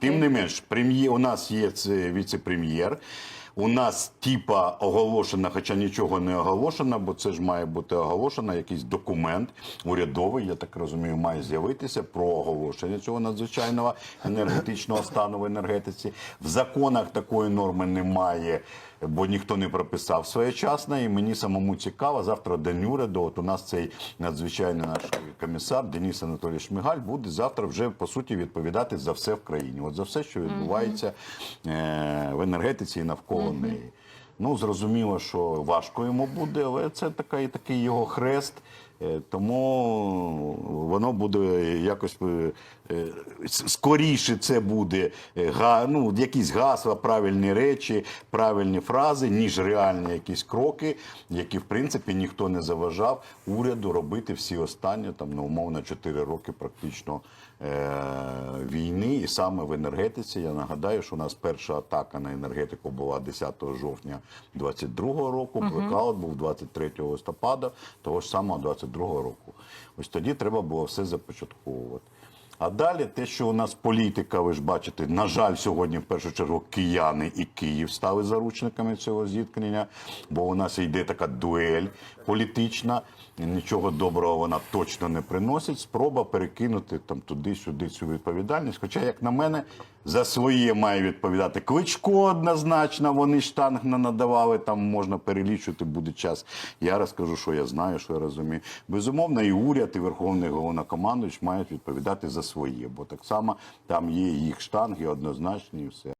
Тим не менш, прем'єр у нас є це віце-прем'єр. У нас типа оголошена, хоча нічого не оголошено, бо це ж має бути оголошено, якийсь документ урядовий, я так розумію, має з'явитися про оголошення цього надзвичайного енергетичного стану в енергетиці. В законах такої норми немає, бо ніхто не прописав своєчасно. І мені самому цікаво, завтра день уряду. От у нас цей надзвичайний наш комісар Деніс Анатолій Шмигаль буде завтра вже по суті відповідати за все в країні. От за все, що відбувається е, в енергетиці і навколо неї. Ну, зрозуміло, що важко йому буде, але це така, такий його хрест. Е, Тому воно буде якось е, е, скоріше це буде ну, якісь гасла, правильні речі, правильні фрази, ніж реальні якісь кроки, які в принципі ніхто не заважав уряду робити всі останні там ну, умовно 4 роки практично війни, і саме в енергетиці. Я нагадаю, що у нас перша атака на енергетику була 10 жовтня 22 року. Блекаут був 23 листопада того ж самого 22 року. Ось тоді треба було все започатковувати. А далі те, що у нас політика, ви ж бачите, на жаль, сьогодні в першу чергу кияни і Київ стали заручниками цього зіткнення, бо у нас йде така дуель політична. Нічого доброго вона точно не приносить. Спроба перекинути там туди-сюди цю відповідальність. Хоча, як на мене, за своє має відповідати Кличко однозначно. Вони штанг не надавали. Там можна перелічувати, буде час. Я розкажу, що я знаю, що я розумію. Безумовно, і уряд, і Верховний головнокомандуючий мають відповідати за своє, бо так само там є їх штанги однозначні і все.